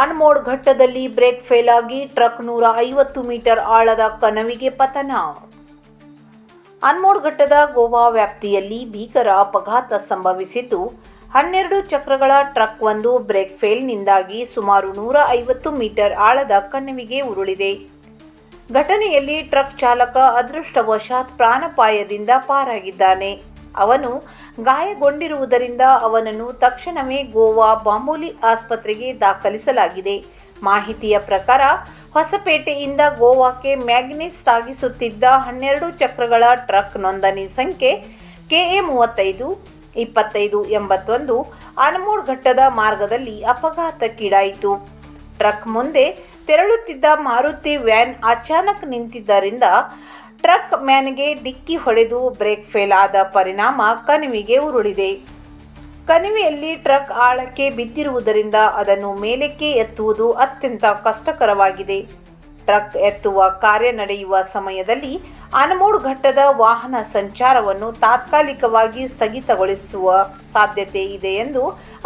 ಅನ್ಮೋಡ್ ಘಟ್ಟದಲ್ಲಿ break fail ಆಗಿ truck ನೂರ ಐವತ್ತು ಮೀಟರ್ ಆಳದ ಕನವಿಗೆ ಪತನ. ಅನ್ಮೋಡ್ ಘಟ್ಟದ ಗೋವಾ ವ್ಯಾಪ್ತಿಯಲ್ಲಿ ಭೀಕರ ಅಪಘಾತ ಸಂಭವಿಸಿದ್ದು, ಹನ್ನೆರಡು ಚಕ್ರಗಳ ಟ್ರಕ್ ಒಂದು ಬ್ರೇಕ್ ಫೇಲ್ನಿಂದಾಗಿ ಸುಮಾರು ನೂರ ಐವತ್ತು ಮೀಟರ್ ಆಳದ ಕಣ್ಣವಿಗೆ ಉರುಳಿದೆ. ಘಟನೆಯಲ್ಲಿ ಟ್ರಕ್ ಚಾಲಕ ಅದೃಷ್ಟವಶಾತ್ ಪ್ರಾಣಪಾಯದಿಂದ ಪಾರಾಗಿದ್ದಾನೆ. ಅವನು ಗಾಯಗೊಂಡಿರುವುದರಿಂದ ಅವನನ್ನು ತಕ್ಷಣವೇ ಗೋವಾ ಬಾಂಬೋಲಿ ಆಸ್ಪತ್ರೆಗೆ ದಾಖಲಿಸಲಾಗಿದೆ. ಮಾಹಿತಿಯ ಪ್ರಕಾರ, ಹೊಸಪೇಟೆಯಿಂದ ಗೋವಾಕ್ಕೆ ಮ್ಯಾಗ್ನೀಸ್ ಸಾಗಿಸುತ್ತಿದ್ದ ಹನ್ನೆರಡು ಚಕ್ರಗಳ ಟ್ರಕ್ ನೋಂದಣಿ ಸಂಖ್ಯೆ ಕೆಎ ಮೂವತ್ತೈದು ಇಪ್ಪತ್ತೈದು, ಎಂಬತ್ತೊಂದು ಅನಮೋಡ್ ಘಟ್ಟದ ಮಾರ್ಗದಲ್ಲಿ ಅಪಘಾತಕ್ಕೀಡಾಯಿತು. ಟ್ರಕ್ ಮುಂದೆ ತೆರಳುತ್ತಿದ್ದ ಮಾರುತಿ ವ್ಯಾನ್ ಅಚಾನಕ್ ನಿಂತಿದ್ದರಿಂದ ಟ್ರಕ್ ಮ್ಯಾನ್ಗೆ ಡಿಕ್ಕಿ ಹೊಡೆದು ಬ್ರೇಕ್ ಫೇಲ್ ಆದ ಪರಿಣಾಮ ಕಣಿವೆಗೆ ಉರುಳಿದೆ. ಕಣಿವೆಯಲ್ಲಿ ಟ್ರಕ್ ಆಳಕ್ಕೆ ಬಿದ್ದಿರುವುದರಿಂದ ಅದನ್ನು ಮೇಲಕ್ಕೆ ಎತ್ತುವುದು ಅತ್ಯಂತ ಕಷ್ಟಕರವಾಗಿದೆ. ಟ್ರಕ್ ಎತ್ತುವ ಕಾರ್ಯ ನಡೆಯುವ ಸಮಯದಲ್ಲಿ ಅನಮೋಡ್ ಘಟ್ಟದ ವಾಹನ ಸಂಚಾರವನ್ನು ತಾತ್ಕಾಲಿಕವಾಗಿ ಸ್ಥಗಿತಗೊಳಿಸುವ ಸಾಧ್ಯತೆ ಇದೆ ಎಂದು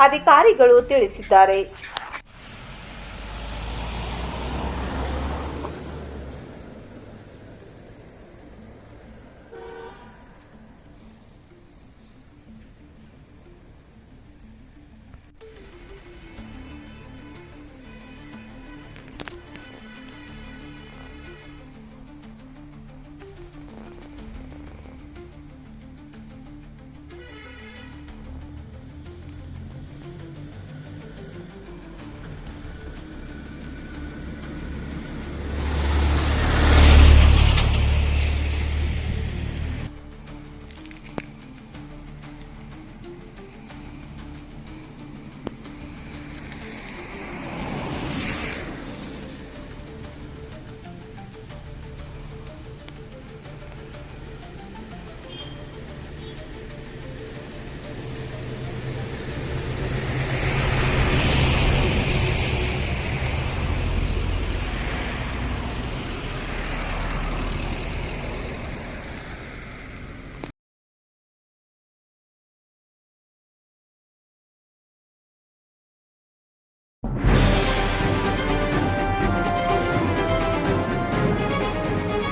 ಅಧಿಕಾರಿಗಳು ತಿಳಿಸಿದ್ದಾರೆ.